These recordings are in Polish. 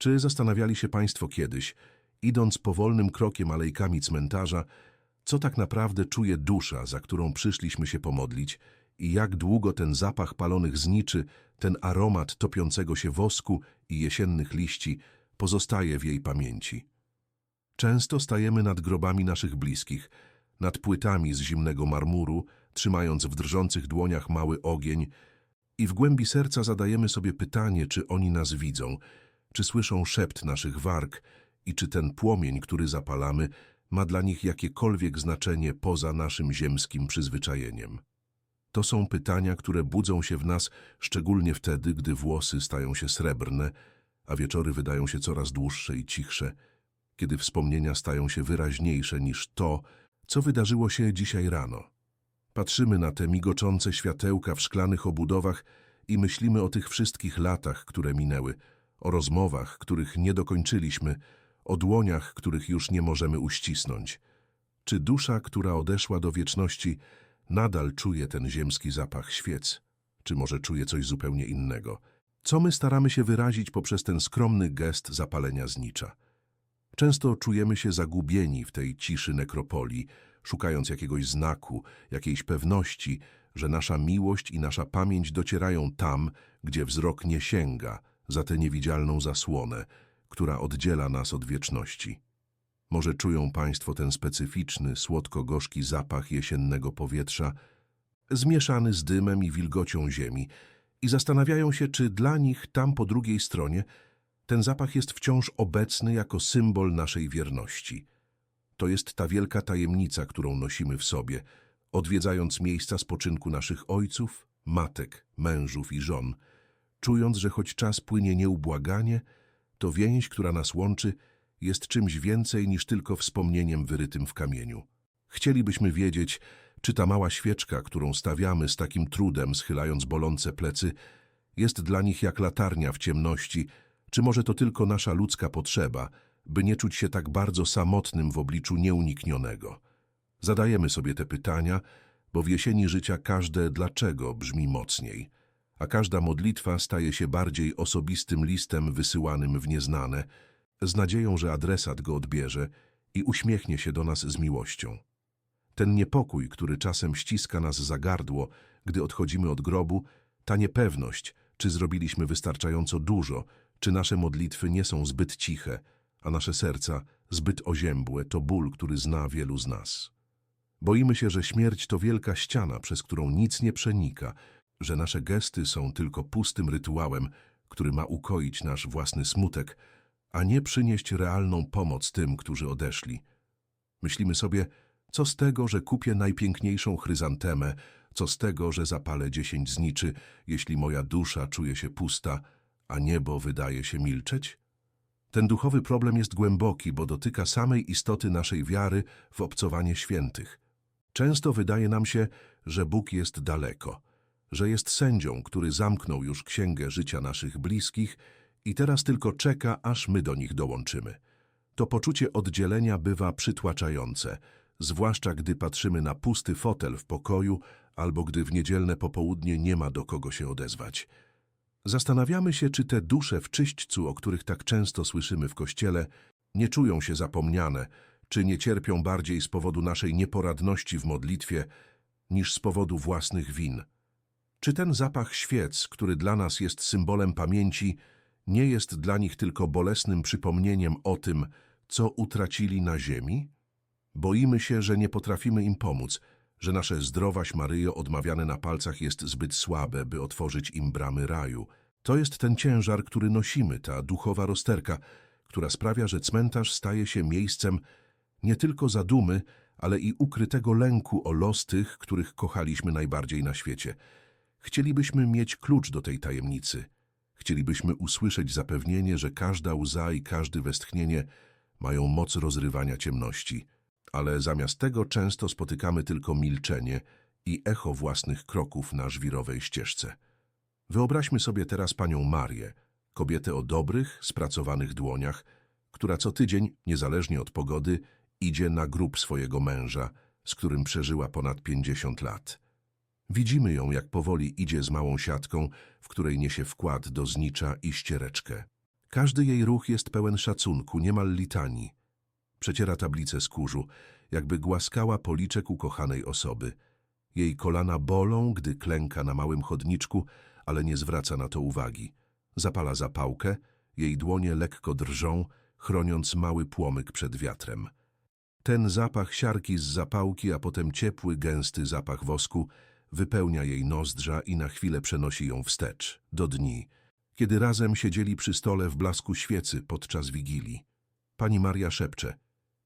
Czy zastanawiali się Państwo kiedyś, idąc powolnym krokiem alejkami cmentarza, co tak naprawdę czuje dusza, za którą przyszliśmy się pomodlić i jak długo ten zapach palonych zniczy, ten aromat topiącego się wosku i jesiennych liści pozostaje w jej pamięci? Często stajemy nad grobami naszych bliskich, nad płytami z zimnego marmuru, trzymając w drżących dłoniach mały ogień i w głębi serca zadajemy sobie pytanie, czy oni nas widzą, czy słyszą szept naszych warg i czy ten płomień, który zapalamy, ma dla nich jakiekolwiek znaczenie poza naszym ziemskim przyzwyczajeniem. To są pytania, które budzą się w nas szczególnie wtedy, gdy włosy stają się srebrne, a wieczory wydają się coraz dłuższe i cichsze, kiedy wspomnienia stają się wyraźniejsze niż to, co wydarzyło się dzisiaj rano. Patrzymy na te migoczące światełka w szklanych obudowach i myślimy o tych wszystkich latach, które minęły, o rozmowach, których nie dokończyliśmy, o dłoniach, których już nie możemy uścisnąć. Czy dusza, która odeszła do wieczności, nadal czuje ten ziemski zapach świec? Czy może czuje coś zupełnie innego? Co my staramy się wyrazić poprzez ten skromny gest zapalenia znicza? Często czujemy się zagubieni w tej ciszy nekropolii, szukając jakiegoś znaku, jakiejś pewności, że nasza miłość i nasza pamięć docierają tam, gdzie wzrok nie sięga, za tę niewidzialną zasłonę, która oddziela nas od wieczności. Może czują Państwo ten specyficzny, słodko-gorzki zapach jesiennego powietrza, zmieszany z dymem i wilgocią ziemi i zastanawiają się, czy dla nich tam po drugiej stronie ten zapach jest wciąż obecny jako symbol naszej wierności. To jest ta wielka tajemnica, którą nosimy w sobie, odwiedzając miejsca spoczynku naszych ojców, matek, mężów i żon, czując, że choć czas płynie nieubłaganie, to więź, która nas łączy, jest czymś więcej niż tylko wspomnieniem wyrytym w kamieniu. Chcielibyśmy wiedzieć, czy ta mała świeczka, którą stawiamy z takim trudem, schylając bolące plecy, jest dla nich jak latarnia w ciemności, czy może to tylko nasza ludzka potrzeba, by nie czuć się tak bardzo samotnym w obliczu nieuniknionego. Zadajemy sobie te pytania, bo w jesieni życia każde dlaczego brzmi mocniej, a każda modlitwa staje się bardziej osobistym listem wysyłanym w nieznane, z nadzieją, że adresat go odbierze i uśmiechnie się do nas z miłością. Ten niepokój, który czasem ściska nas za gardło, gdy odchodzimy od grobu, ta niepewność, czy zrobiliśmy wystarczająco dużo, czy nasze modlitwy nie są zbyt ciche, a nasze serca zbyt oziębłe, to ból, który zna wielu z nas. Boimy się, że śmierć to wielka ściana, przez którą nic nie przenika, że nasze gesty są tylko pustym rytuałem, który ma ukoić nasz własny smutek, a nie przynieść realną pomoc tym, którzy odeszli. Myślimy sobie, co z tego, że kupię najpiękniejszą chryzantemę, co z tego, że zapalę dziesięć zniczy, jeśli moja dusza czuje się pusta, a niebo wydaje się milczeć? Ten duchowy problem jest głęboki, bo dotyka samej istoty naszej wiary w obcowanie świętych. Często wydaje nam się, że Bóg jest daleko, że jest sędzią, który zamknął już księgę życia naszych bliskich i teraz tylko czeka, aż my do nich dołączymy. To poczucie oddzielenia bywa przytłaczające, zwłaszcza gdy patrzymy na pusty fotel w pokoju albo gdy w niedzielne popołudnie nie ma do kogo się odezwać. Zastanawiamy się, czy te dusze w czyśćcu, o których tak często słyszymy w Kościele, nie czują się zapomniane, czy nie cierpią bardziej z powodu naszej nieporadności w modlitwie, niż z powodu własnych win. Czy ten zapach świec, który dla nas jest symbolem pamięci, nie jest dla nich tylko bolesnym przypomnieniem o tym, co utracili na ziemi? Boimy się, że nie potrafimy im pomóc, że nasze zdrowaś Maryjo odmawiane na palcach jest zbyt słabe, by otworzyć im bramy raju. To jest ten ciężar, który nosimy, ta duchowa rozterka, która sprawia, że cmentarz staje się miejscem nie tylko zadumy, ale i ukrytego lęku o los tych, których kochaliśmy najbardziej na świecie. Chcielibyśmy mieć klucz do tej tajemnicy. Chcielibyśmy usłyszeć zapewnienie, że każda łza i każde westchnienie mają moc rozrywania ciemności ale zamiast tego często spotykamy tylko milczenie i echo własnych kroków na żwirowej ścieżce. Wyobraźmy sobie teraz panią Marię, kobietę o dobrych, spracowanych dłoniach, która co tydzień, niezależnie od pogody, idzie na grób swojego męża, z którym przeżyła ponad pięćdziesiąt lat. Widzimy ją, jak powoli idzie z małą siatką, w której niesie wkład do znicza i ściereczkę. Każdy jej ruch jest pełen szacunku, niemal litanii. Przeciera tablicę skórzu, jakby głaskała policzek ukochanej osoby. Jej kolana bolą, gdy klęka na małym chodniczku, ale nie zwraca na to uwagi. Zapala zapałkę, jej dłonie lekko drżą, chroniąc mały płomyk przed wiatrem. Ten zapach siarki z zapałki, a potem ciepły, gęsty zapach wosku wypełnia jej nozdrza i na chwilę przenosi ją wstecz, do dni, kiedy razem siedzieli przy stole w blasku świecy podczas wigilii. Pani Maria szepcze,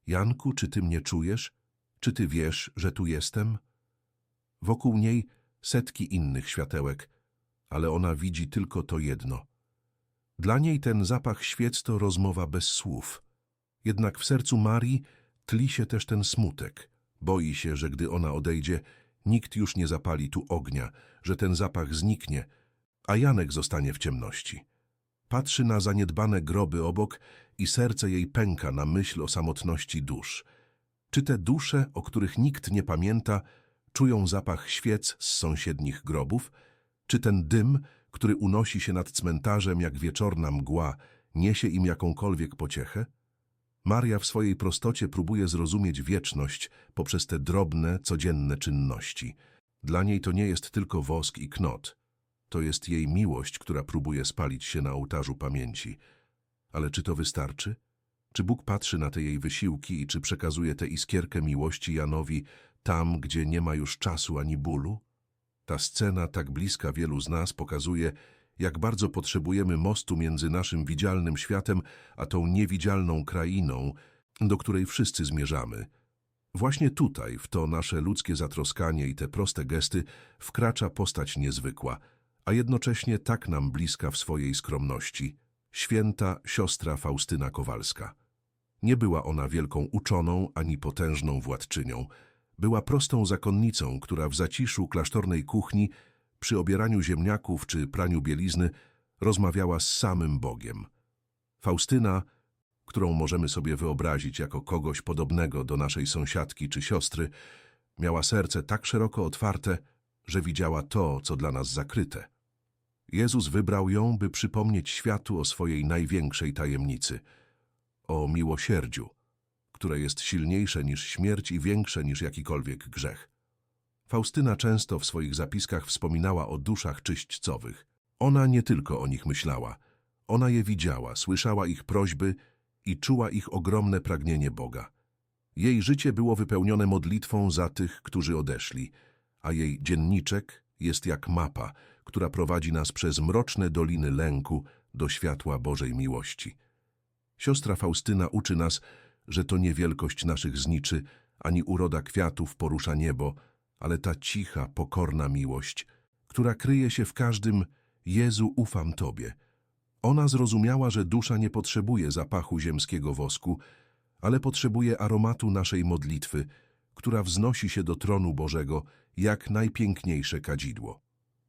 Janku, czy ty mnie czujesz? Czy ty wiesz, że tu jestem? Wokół niej setki innych światełek, ale ona widzi tylko to jedno. Dla niej ten zapach świec to rozmowa bez słów. Jednak w sercu Marii tli się też ten smutek. Boi się, że gdy ona odejdzie, nikt już nie zapali tu ognia, że ten zapach zniknie, a Janek zostanie w ciemności. Patrzy na zaniedbane groby obok i serce jej pęka na myśl o samotności dusz. Czy te dusze, o których nikt nie pamięta, czują zapach świec z sąsiednich grobów? Czy ten dym, który unosi się nad cmentarzem jak wieczorna mgła, niesie im jakąkolwiek pociechę? Maria w swojej prostocie próbuje zrozumieć wieczność poprzez te drobne, codzienne czynności. Dla niej to nie jest tylko wosk i knot. To jest jej miłość, która próbuje spalić się na ołtarzu pamięci. Ale czy to wystarczy? Czy Bóg patrzy na te jej wysiłki i czy przekazuje tę iskierkę miłości Janowi tam, gdzie nie ma już czasu ani bólu? Ta scena, tak bliska wielu z nas, pokazuje, jak bardzo potrzebujemy mostu między naszym widzialnym światem a tą niewidzialną krainą, do której wszyscy zmierzamy. Właśnie tutaj, w to nasze ludzkie zatroskanie i te proste gesty, wkracza postać niezwykła, a jednocześnie tak nam bliska w swojej skromności, święta siostra Faustyna Kowalska. Nie była ona wielką uczoną ani potężną władczynią. Była prostą zakonnicą, która w zaciszu klasztornej kuchni, przy obieraniu ziemniaków czy praniu bielizny, rozmawiała z samym Bogiem. Faustyna, którą możemy sobie wyobrazić jako kogoś podobnego do naszej sąsiadki czy siostry, miała serce tak szeroko otwarte, że widziała to, co dla nas zakryte. Jezus wybrał ją, by przypomnieć światu o swojej największej tajemnicy, o miłosierdziu, które jest silniejsze niż śmierć i większe niż jakikolwiek grzech. Faustyna często w swoich zapiskach wspominała o duszach czyśćcowych. Ona nie tylko o nich myślała. Ona je widziała, słyszała ich prośby i czuła ich ogromne pragnienie Boga. Jej życie było wypełnione modlitwą za tych, którzy odeszli, a jej dzienniczek jest jak mapa, która prowadzi nas przez mroczne doliny lęku do światła Bożej miłości. Siostra Faustyna uczy nas, że to nie wielkość naszych zniczy, ani uroda kwiatów porusza niebo, ale ta cicha, pokorna miłość, która kryje się w każdym Jezu, ufam Tobie. Ona zrozumiała, że dusza nie potrzebuje zapachu ziemskiego wosku, ale potrzebuje aromatu naszej modlitwy, która wznosi się do tronu Bożego jak najpiękniejsze kadzidło.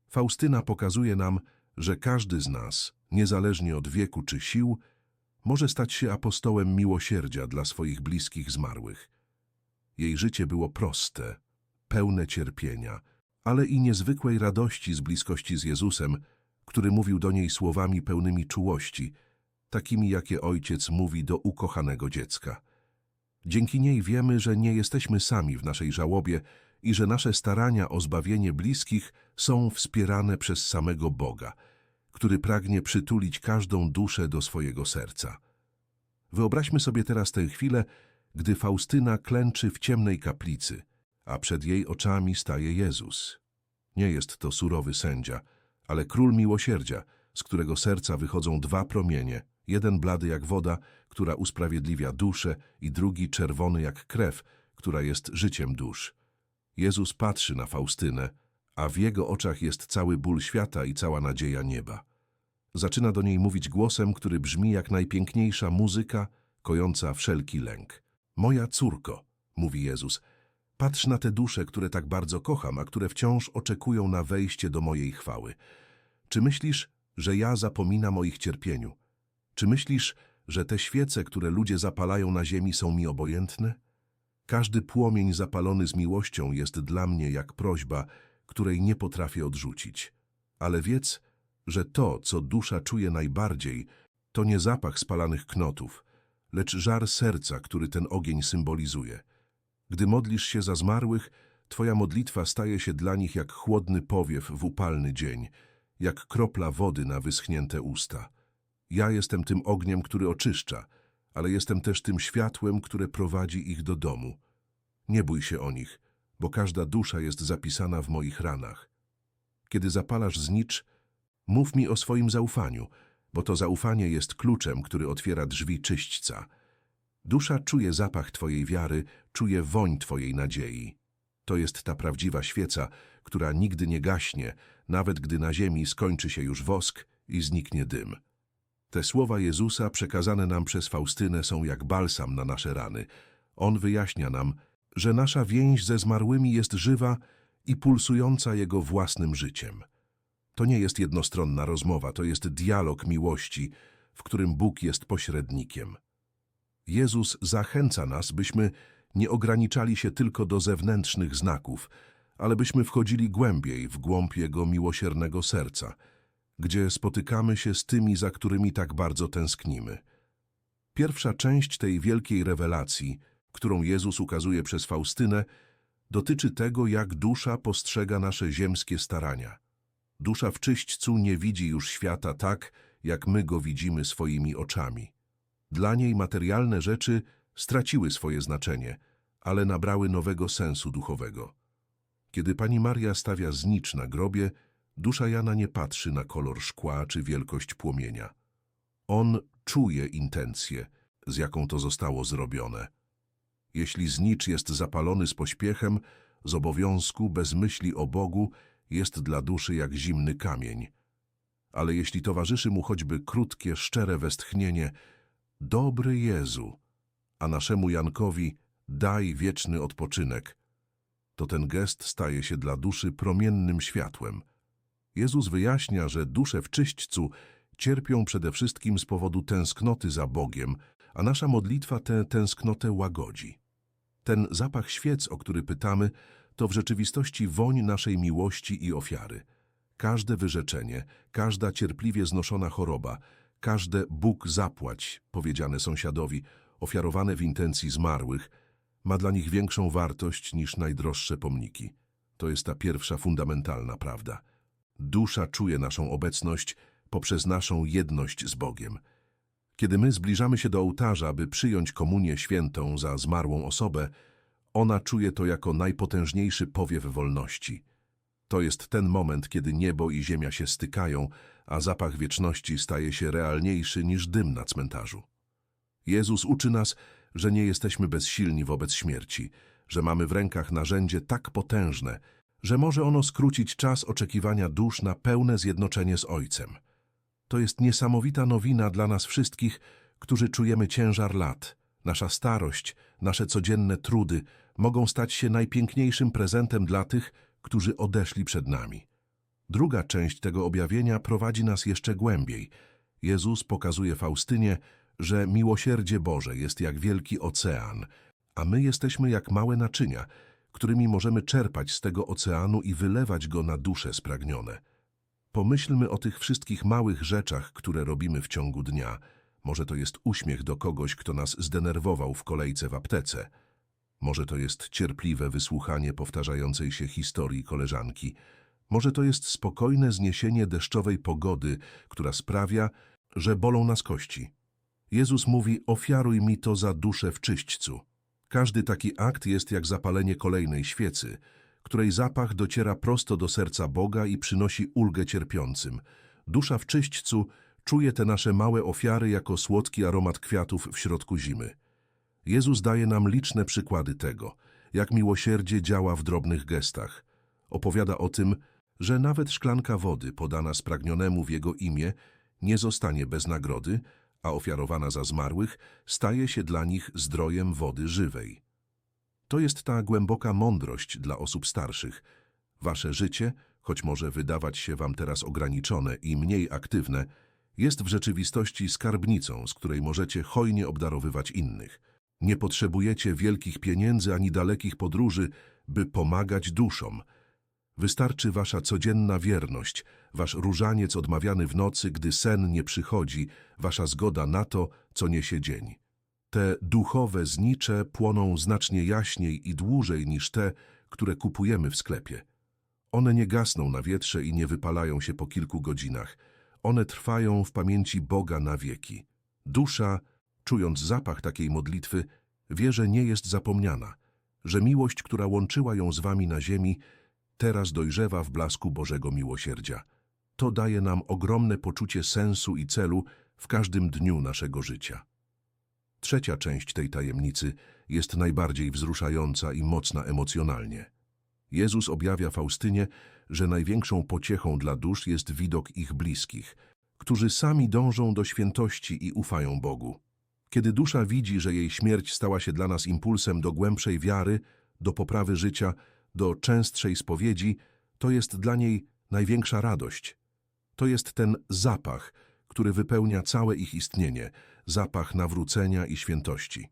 Faustyna pokazuje nam, że każdy z nas, niezależnie od wieku czy sił, może stać się apostołem miłosierdzia dla swoich bliskich zmarłych. Jej życie było proste, pełne cierpienia, ale i niezwykłej radości z bliskości z Jezusem, który mówił do niej słowami pełnymi czułości, takimi jakie ojciec mówi do ukochanego dziecka. Dzięki niej wiemy, że nie jesteśmy sami w naszej żałobie i że nasze starania o zbawienie bliskich są wspierane przez samego Boga, który pragnie przytulić każdą duszę do swojego serca. Wyobraźmy sobie teraz tę chwilę, gdy Faustyna klęczy w ciemnej kaplicy, a przed jej oczami staje Jezus. Nie jest to surowy sędzia, ale król miłosierdzia, z którego serca wychodzą dwa promienie, jeden blady jak woda, która usprawiedliwia duszę i drugi czerwony jak krew, która jest życiem dusz. Jezus patrzy na Faustynę, a w jego oczach jest cały ból świata i cała nadzieja nieba. Zaczyna do niej mówić głosem, który brzmi jak najpiękniejsza muzyka, kojąca wszelki lęk. Moja córko, mówi Jezus, patrz na te dusze, które tak bardzo kocham, a które wciąż oczekują na wejście do mojej chwały. Czy myślisz, że ja zapominam o ich cierpieniu? Czy myślisz, że te świece, które ludzie zapalają na ziemi, są mi obojętne? Każdy płomień zapalony z miłością jest dla mnie jak prośba, której nie potrafię odrzucić. Ale wiedz, że to, co dusza czuje najbardziej, To nie zapach spalanych knotów, lecz żar serca, który ten ogień symbolizuje. Gdy modlisz się za zmarłych, twoja modlitwa staje się dla nich jak chłodny powiew w upalny dzień, jak kropla wody na wyschnięte usta. Ja jestem tym ogniem, który oczyszcza, ale jestem też tym światłem, które prowadzi ich do domu. Nie bój się o nich, bo każda dusza jest zapisana w moich ranach. Kiedy zapalasz znicz, mów mi o swoim zaufaniu, bo to zaufanie jest kluczem, który otwiera drzwi czyśćca. Dusza czuje zapach Twojej wiary, czuje woń Twojej nadziei. To jest ta prawdziwa świeca, która nigdy nie gaśnie, nawet gdy na ziemi skończy się już wosk i zniknie dym. Te słowa Jezusa przekazane nam przez Faustynę są jak balsam na nasze rany. On wyjaśnia nam, że nasza więź ze zmarłymi jest żywa i pulsująca Jego własnym życiem. To nie jest jednostronna rozmowa, to jest dialog miłości, w którym Bóg jest pośrednikiem. Jezus zachęca nas, byśmy nie ograniczali się tylko do zewnętrznych znaków, ale byśmy wchodzili głębiej w głąb Jego miłosiernego serca, gdzie spotykamy się z tymi, za którymi tak bardzo tęsknimy. Pierwsza część tej wielkiej rewelacji, którą Jezus ukazuje przez Faustynę, dotyczy tego, jak dusza postrzega nasze ziemskie starania. Dusza w czyśćcu nie widzi już świata tak, jak my go widzimy swoimi oczami. Dla niej materialne rzeczy straciły swoje znaczenie, ale nabrały nowego sensu duchowego. Kiedy pani Maria stawia znicz na grobie, dusza Jana nie patrzy na kolor szkła czy wielkość płomienia. On czuje intencję, z jaką to zostało zrobione. Jeśli znicz jest zapalony z pośpiechem, z obowiązku, bez myśli o Bogu, jest dla duszy jak zimny kamień. Ale jeśli towarzyszy mu choćby krótkie, szczere westchnienie, dobry Jezu, a naszemu Jankowi daj wieczny odpoczynek, to ten gest staje się dla duszy promiennym światłem. Jezus wyjaśnia, że dusze w czyśćcu cierpią przede wszystkim z powodu tęsknoty za Bogiem, a nasza modlitwa tę tęsknotę łagodzi. Ten zapach świec, o który pytamy, to w rzeczywistości woń naszej miłości i ofiary. Każde wyrzeczenie, każda cierpliwie znoszona choroba, każde Bóg zapłać, powiedziane sąsiadowi, ofiarowane w intencji zmarłych, ma dla nich większą wartość niż najdroższe pomniki. To jest ta pierwsza fundamentalna prawda. Dusza czuje naszą obecność poprzez naszą jedność z Bogiem. Kiedy my zbliżamy się do ołtarza, by przyjąć komunię świętą za zmarłą osobę, ona czuje to jako najpotężniejszy powiew wolności. To jest ten moment, kiedy niebo i ziemia się stykają, a zapach wieczności staje się realniejszy niż dym na cmentarzu. Jezus uczy nas, że nie jesteśmy bezsilni wobec śmierci, że mamy w rękach narzędzie tak potężne, że może ono skrócić czas oczekiwania dusz na pełne zjednoczenie z Ojcem. To jest niesamowita nowina dla nas wszystkich, którzy czujemy ciężar lat. Nasza starość, nasze codzienne trudy mogą stać się najpiękniejszym prezentem dla tych, którzy odeszli przed nami. Druga część tego objawienia prowadzi nas jeszcze głębiej. Jezus pokazuje Faustynie, że miłosierdzie Boże jest jak wielki ocean, a my jesteśmy jak małe naczynia, którymi możemy czerpać z tego oceanu i wylewać go na dusze spragnione. Pomyślmy o tych wszystkich małych rzeczach, które robimy w ciągu dnia. Może to jest uśmiech do kogoś, kto nas zdenerwował w kolejce w aptece. Może to jest cierpliwe wysłuchanie powtarzającej się historii koleżanki. Może to jest spokojne zniesienie deszczowej pogody, która sprawia, że bolą nas kości. Jezus mówi, ofiaruj mi to za duszę w czyśćcu. Każdy taki akt jest jak zapalenie kolejnej świecy, której zapach dociera prosto do serca Boga i przynosi ulgę cierpiącym. Dusza w czyśćcu czuje te nasze małe ofiary jako słodki aromat kwiatów w środku zimy. Jezus daje nam liczne przykłady tego, jak miłosierdzie działa w drobnych gestach. Opowiada o tym, że nawet szklanka wody podana spragnionemu w Jego imię nie zostanie bez nagrody, a ofiarowana za zmarłych staje się dla nich zdrojem wody żywej. To jest ta głęboka mądrość dla osób starszych. Wasze życie, choć może wydawać się wam teraz ograniczone i mniej aktywne, jest w rzeczywistości skarbnicą, z której możecie hojnie obdarowywać innych. Nie potrzebujecie wielkich pieniędzy ani dalekich podróży, by pomagać duszom. Wystarczy wasza codzienna wierność, wasz różaniec odmawiany w nocy, gdy sen nie przychodzi, wasza zgoda na to, co niesie dzień. Te duchowe znicze płoną znacznie jaśniej i dłużej niż te, które kupujemy w sklepie. One nie gasną na wietrze i nie wypalają się po kilku godzinach. One trwają w pamięci Boga na wieki. Dusza, czując zapach takiej modlitwy, wie, że nie jest zapomniana, że miłość, która łączyła ją z wami na ziemi, teraz dojrzewa w blasku Bożego miłosierdzia. To daje nam ogromne poczucie sensu i celu w każdym dniu naszego życia. Trzecia część tej tajemnicy jest najbardziej wzruszająca i mocna emocjonalnie. Jezus objawia Faustynie, że największą pociechą dla dusz jest widok ich bliskich, którzy sami dążą do świętości i ufają Bogu. Kiedy dusza widzi, że jej śmierć stała się dla nas impulsem do głębszej wiary, do poprawy życia, do częstszej spowiedzi, to jest dla niej największa radość. To jest ten zapach, który wypełnia całe ich istnienie, zapach nawrócenia i świętości.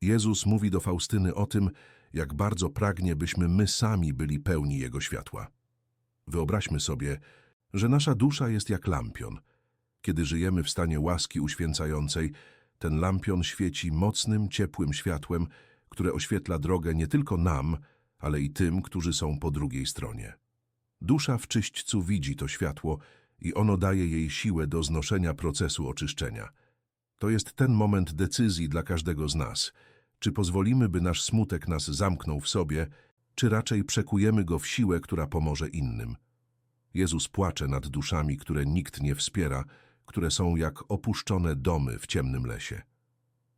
Jezus mówi do Faustyny o tym, jak bardzo pragnie, byśmy my sami byli pełni Jego światła. Wyobraźmy sobie, że nasza dusza jest jak lampion. Kiedy żyjemy w stanie łaski uświęcającej, ten lampion świeci mocnym, ciepłym światłem, które oświetla drogę nie tylko nam, ale i tym, którzy są po drugiej stronie. Dusza w czyśćcu widzi to światło i ono daje jej siłę do znoszenia procesu oczyszczenia. To jest ten moment decyzji dla każdego z nas. Czy pozwolimy, by nasz smutek nas zamknął w sobie, czy raczej przekujemy go w siłę, która pomoże innym? Jezus płacze nad duszami, które nikt nie wspiera, które są jak opuszczone domy w ciemnym lesie.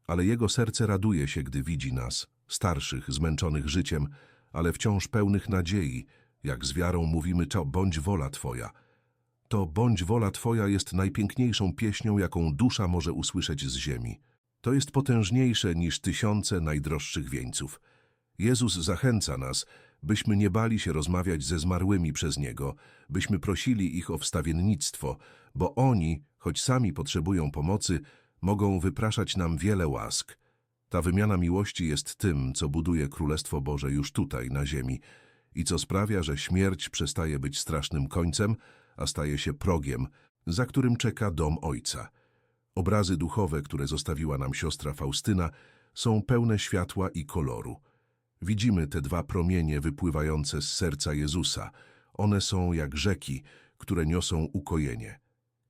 Ale Jego serce raduje się, gdy widzi nas, starszych, zmęczonych życiem, ale wciąż pełnych nadziei, jak z wiarą mówimy, to bądź wola Twoja. To bądź wola Twoja jest najpiękniejszą pieśnią, jaką dusza może usłyszeć z ziemi. To jest potężniejsze niż tysiące najdroższych wieńców. Jezus zachęca nas, byśmy nie bali się rozmawiać ze zmarłymi przez Niego, byśmy prosili ich o wstawiennictwo, bo oni, choć sami potrzebują pomocy, mogą wypraszać nam wiele łask. Ta wymiana miłości jest tym, co buduje Królestwo Boże już tutaj, na ziemi i co sprawia, że śmierć przestaje być strasznym końcem, a staje się progiem, za którym czeka dom Ojca. Obrazy duchowe, które zostawiła nam siostra Faustyna, są pełne światła i koloru. Widzimy te dwa promienie wypływające z serca Jezusa. One są jak rzeki, które niosą ukojenie.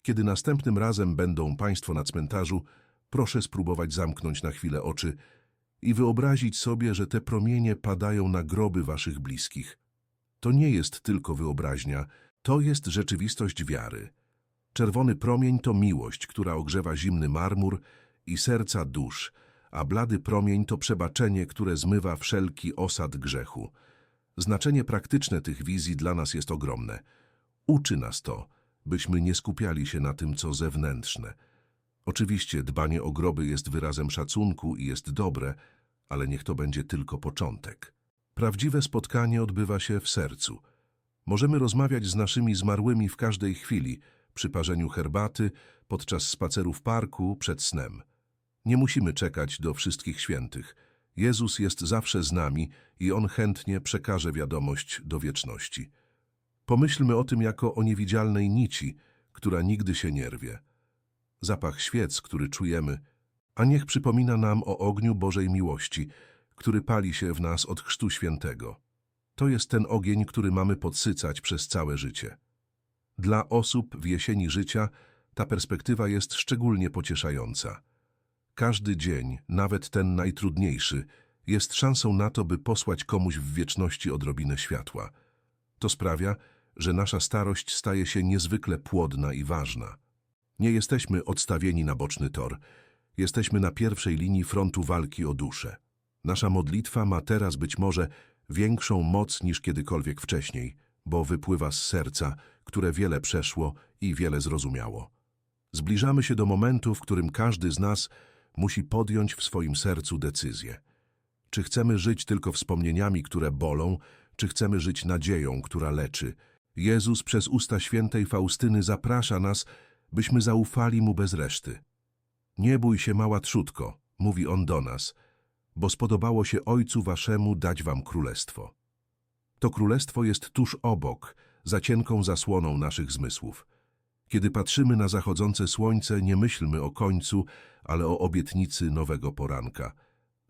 Kiedy następnym razem będą Państwo na cmentarzu, proszę spróbować zamknąć na chwilę oczy i wyobrazić sobie, że te promienie padają na groby Waszych bliskich. To nie jest tylko wyobraźnia, to jest rzeczywistość wiary. Czerwony promień to miłość, która ogrzewa zimny marmur i serca dusz, a blady promień to przebaczenie, które zmywa wszelki osad grzechu. Znaczenie praktyczne tych wizji dla nas jest ogromne. Uczy nas to, byśmy nie skupiali się na tym, co zewnętrzne. Oczywiście dbanie o groby jest wyrazem szacunku i jest dobre, ale niech to będzie tylko początek. Prawdziwe spotkanie odbywa się w sercu. Możemy rozmawiać z naszymi zmarłymi w każdej chwili, przy parzeniu herbaty, podczas spaceru w parku, przed snem. Nie musimy czekać do wszystkich świętych. Jezus jest zawsze z nami i On chętnie przekaże wiadomość do wieczności. Pomyślmy o tym jako o niewidzialnej nici, która nigdy się nie rwie. Zapach świec, który czujemy, a niech przypomina nam o ogniu Bożej miłości, który pali się w nas od Chrztu Świętego. To jest ten ogień, który mamy podsycać przez całe życie. Dla osób w jesieni życia ta perspektywa jest szczególnie pocieszająca. Każdy dzień, nawet ten najtrudniejszy, jest szansą na to, by posłać komuś w wieczności odrobinę światła. To sprawia, że nasza starość staje się niezwykle płodna i ważna. Nie jesteśmy odstawieni na boczny tor. Jesteśmy na pierwszej linii frontu walki o duszę. Nasza modlitwa ma teraz być może większą moc niż kiedykolwiek wcześniej, bo wypływa z serca, które wiele przeszło i wiele zrozumiało. Zbliżamy się do momentu, w którym każdy z nas musi podjąć w swoim sercu decyzję. Czy chcemy żyć tylko wspomnieniami, które bolą, czy chcemy żyć nadzieją, która leczy? Jezus przez usta świętej Faustyny zaprasza nas, byśmy zaufali Mu bez reszty. Nie bój się, mała trzutko, mówi On do nas, bo spodobało się Ojcu Waszemu dać Wam królestwo. To królestwo jest tuż obok, za cienką zasłoną naszych zmysłów. Kiedy patrzymy na zachodzące słońce, nie myślmy o końcu, ale o obietnicy nowego poranka.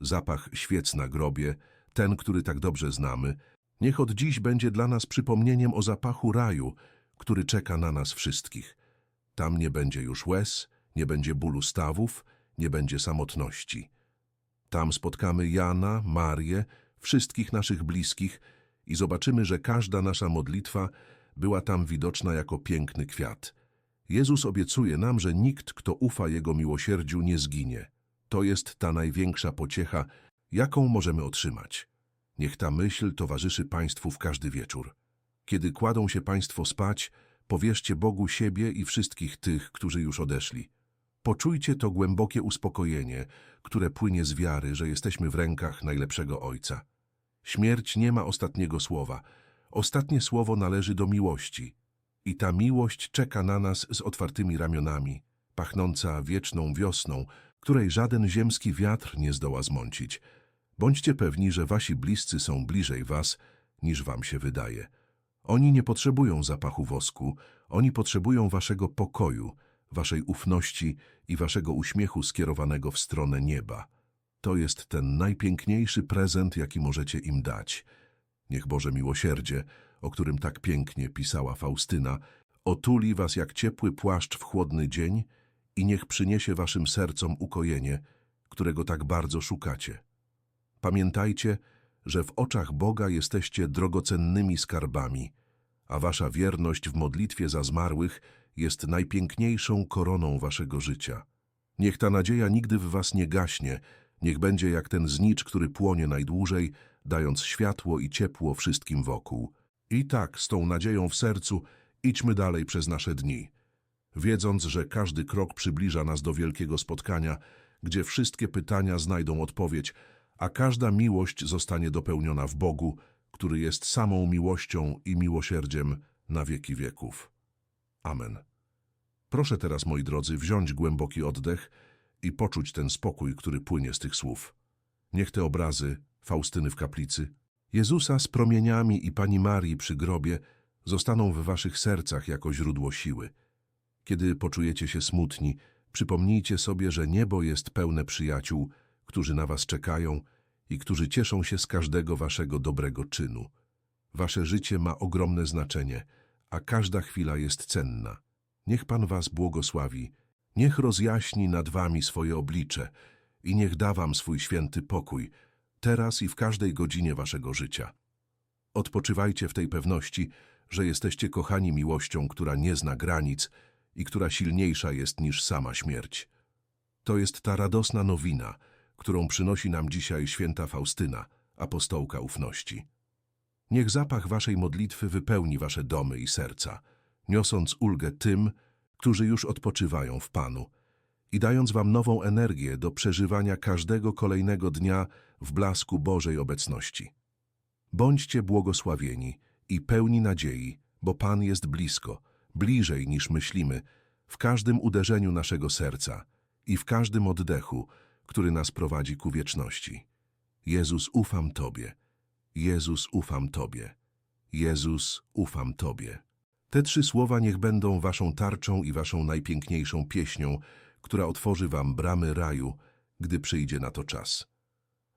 Zapach świec na grobie, ten, który tak dobrze znamy, niech od dziś będzie dla nas przypomnieniem o zapachu raju, który czeka na nas wszystkich. Tam nie będzie już łez, nie będzie bólu stawów, nie będzie samotności. Tam spotkamy Jana, Marię, wszystkich naszych bliskich i zobaczymy, że każda nasza modlitwa była tam widoczna jako piękny kwiat. Jezus obiecuje nam, że nikt, kto ufa Jego miłosierdziu, nie zginie. To jest ta największa pociecha, jaką możemy otrzymać. Niech ta myśl towarzyszy Państwu w każdy wieczór. Kiedy kładą się Państwo spać, powierzcie Bogu siebie i wszystkich tych, którzy już odeszli. Poczujcie to głębokie uspokojenie, które płynie z wiary, że jesteśmy w rękach najlepszego Ojca. Śmierć nie ma ostatniego słowa. Ostatnie słowo należy do miłości. I ta miłość czeka na nas z otwartymi ramionami, pachnąca wieczną wiosną, której żaden ziemski wiatr nie zdoła zmącić. Bądźcie pewni, że wasi bliscy są bliżej was, niż wam się wydaje. Oni nie potrzebują zapachu wosku, oni potrzebują waszego pokoju, waszej ufności i waszego uśmiechu skierowanego w stronę nieba. To jest ten najpiękniejszy prezent, jaki możecie im dać. Niech Boże miłosierdzie, o którym tak pięknie pisała Faustyna, otuli was jak ciepły płaszcz w chłodny dzień i niech przyniesie waszym sercom ukojenie, którego tak bardzo szukacie. Pamiętajcie, że w oczach Boga jesteście drogocennymi skarbami, a wasza wierność w modlitwie za zmarłych jest najpiękniejszą koroną waszego życia. Niech ta nadzieja nigdy w was nie gaśnie, niech będzie jak ten znicz, który płonie najdłużej, dając światło i ciepło wszystkim wokół. I tak, z tą nadzieją w sercu, idźmy dalej przez nasze dni, wiedząc, że każdy krok przybliża nas do wielkiego spotkania, gdzie wszystkie pytania znajdą odpowiedź, a każda miłość zostanie dopełniona w Bogu, który jest samą miłością i miłosierdziem na wieki wieków. Amen. Proszę teraz, moi drodzy, wziąć głęboki oddech i poczuć ten spokój, który płynie z tych słów. Niech te obrazy, Faustyny w kaplicy, Jezusa z promieniami i Pani Marii przy grobie zostaną w waszych sercach jako źródło siły. Kiedy poczujecie się smutni, przypomnijcie sobie, że niebo jest pełne przyjaciół, którzy na was czekają i którzy cieszą się z każdego waszego dobrego czynu. Wasze życie ma ogromne znaczenie, a każda chwila jest cenna. Niech Pan was błogosławi, niech rozjaśni nad wami swoje oblicze i niech da wam swój święty pokój, teraz i w każdej godzinie waszego życia. Odpoczywajcie w tej pewności, że jesteście kochani miłością, która nie zna granic i która silniejsza jest niż sama śmierć. To jest ta radosna nowina, którą przynosi nam dzisiaj święta Faustyna, apostołka ufności. Niech zapach waszej modlitwy wypełni wasze domy i serca, niosąc ulgę tym, którzy już odpoczywają w Panu i dając wam nową energię do przeżywania każdego kolejnego dnia w blasku Bożej obecności. Bądźcie błogosławieni i pełni nadziei, bo Pan jest blisko, bliżej niż myślimy, w każdym uderzeniu naszego serca i w każdym oddechu, który nas prowadzi ku wieczności. Jezus, ufam Tobie. Jezus, ufam Tobie. Jezus, ufam Tobie. Te trzy słowa niech będą waszą tarczą i waszą najpiękniejszą pieśnią, która otworzy wam bramy raju, gdy przyjdzie na to czas.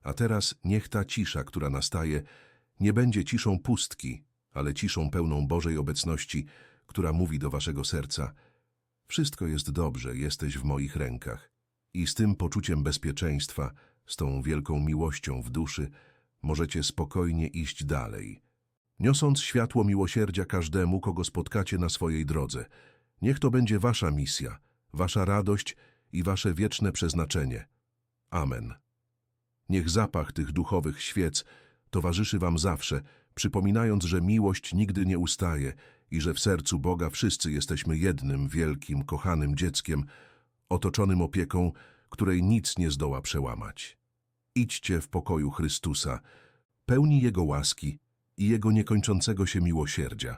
A teraz niech ta cisza, która nastaje, nie będzie ciszą pustki, ale ciszą pełną Bożej obecności, która mówi do waszego serca Wszystko jest dobrze, jesteś w moich rękach. I z tym poczuciem bezpieczeństwa, z tą wielką miłością w duszy, możecie spokojnie iść dalej. Niosąc światło miłosierdzia każdemu, kogo spotkacie na swojej drodze. Niech to będzie wasza misja, wasza radość i wasze wieczne przeznaczenie. Amen. Niech zapach tych duchowych świec towarzyszy wam zawsze, przypominając, że miłość nigdy nie ustaje i że w sercu Boga wszyscy jesteśmy jednym, wielkim, kochanym dzieckiem, otoczonym opieką, której nic nie zdoła przełamać. Idźcie w pokoju Chrystusa, pełni Jego łaski i Jego niekończącego się miłosierdzia,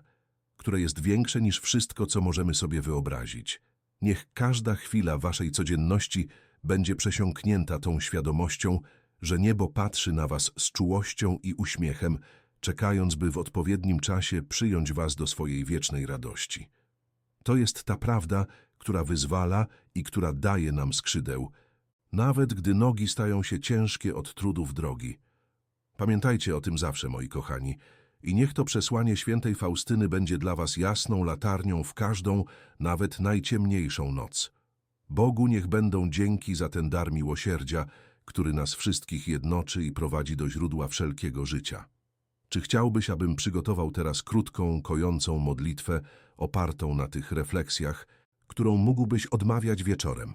które jest większe niż wszystko, co możemy sobie wyobrazić. Niech każda chwila waszej codzienności będzie przesiąknięta tą świadomością, że niebo patrzy na was z czułością i uśmiechem, czekając, by w odpowiednim czasie przyjąć was do swojej wiecznej radości. To jest ta prawda, która wyzwala i która daje nam skrzydeł, nawet gdy nogi stają się ciężkie od trudów drogi. Pamiętajcie o tym zawsze, moi kochani, i niech to przesłanie świętej Faustyny będzie dla was jasną latarnią w każdą, nawet najciemniejszą noc. Bogu niech będą dzięki za ten dar miłosierdzia, który nas wszystkich jednoczy i prowadzi do źródła wszelkiego życia. Czy chciałbyś, abym przygotował teraz krótką, kojącą modlitwę opartą na tych refleksjach, którą mógłbyś odmawiać wieczorem?